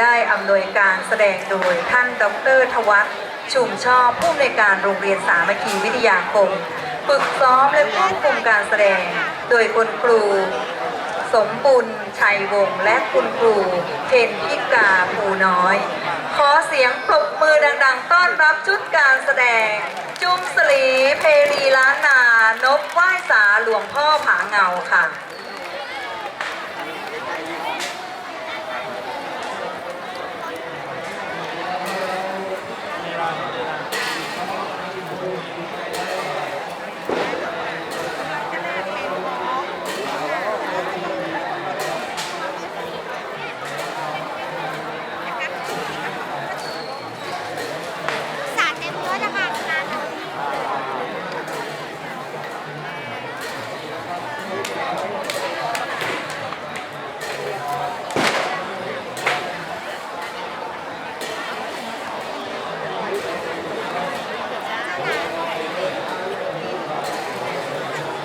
ได้อำนวยการแสดงโดยท่านดรทวัฒน์ชุมชอบผู้อำนวยการโรงเรียนสามัคคีวิทยาคม ฝึกซ้อมและควบคุมการแสดง โดยคุณครู สมบุญชัยวงศ์และคุณครูเพนพิกาภูน้อย ขอเสียงปรบมือดังๆ ต้อนรับชุดการแสดง จุ้มสลีเพรีล้านนานบไหว้สาหลวงพ่อผาเงาค่ะ สาดเต็มรถนะคะงานเรา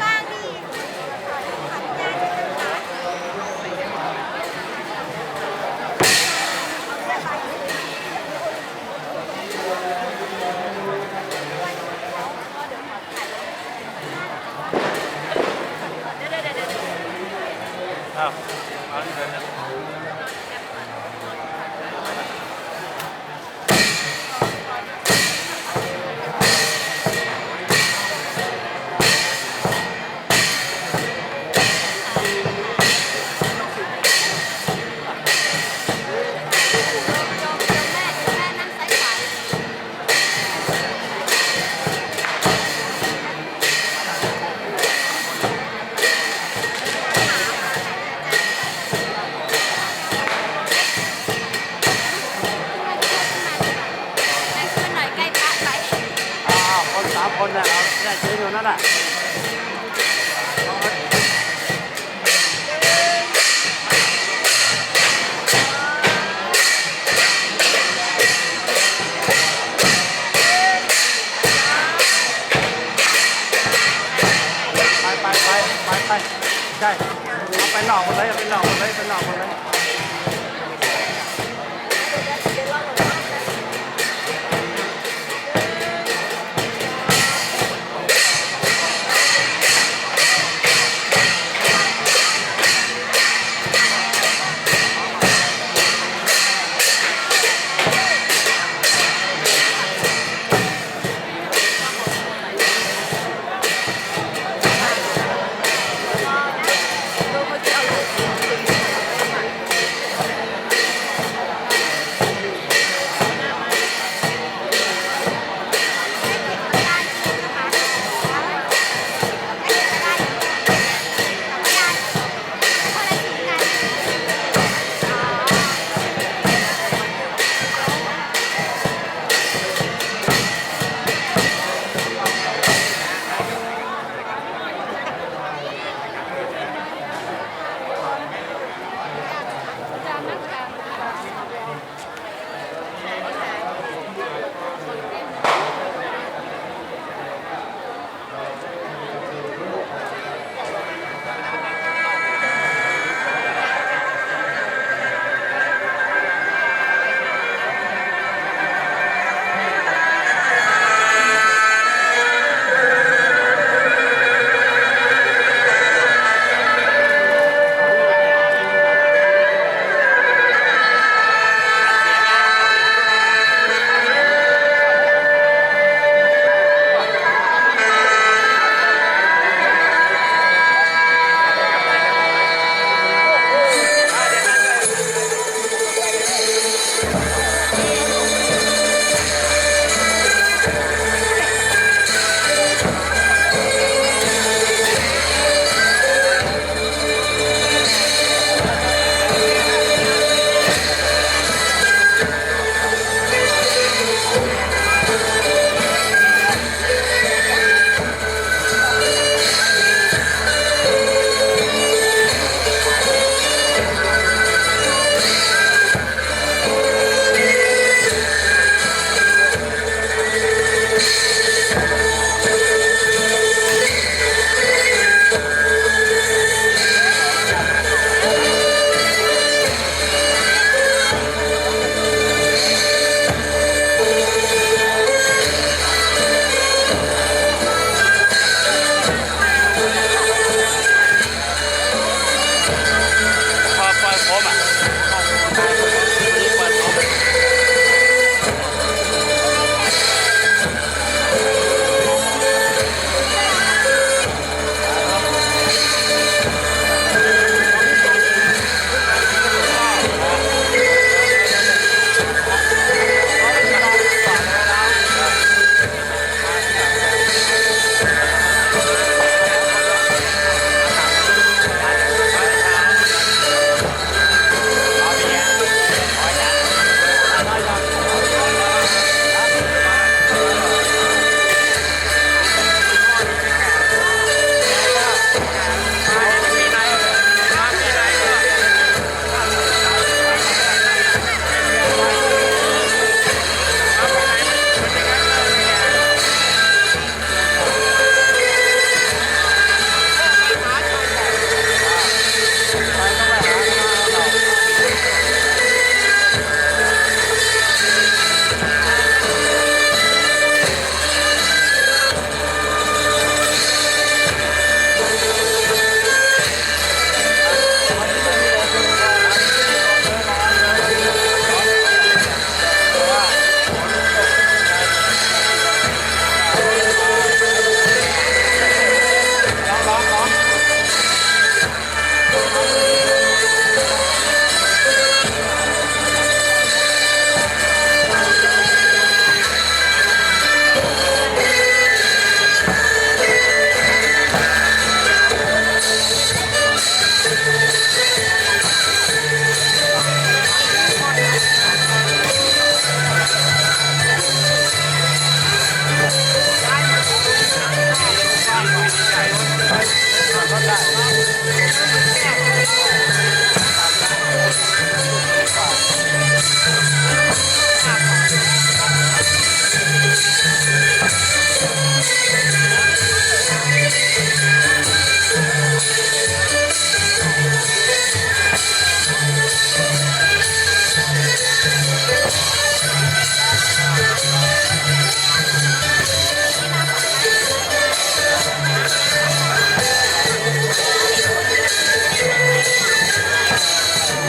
บ้างดีขออนุญาตนะคะ อ้ ไปไปไปไปใช่เอาไปหลอกหมดเลยเอาไปหลอกหมดเลยไปหลอกหมดเลย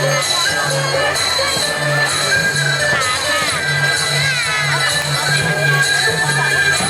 Thank you.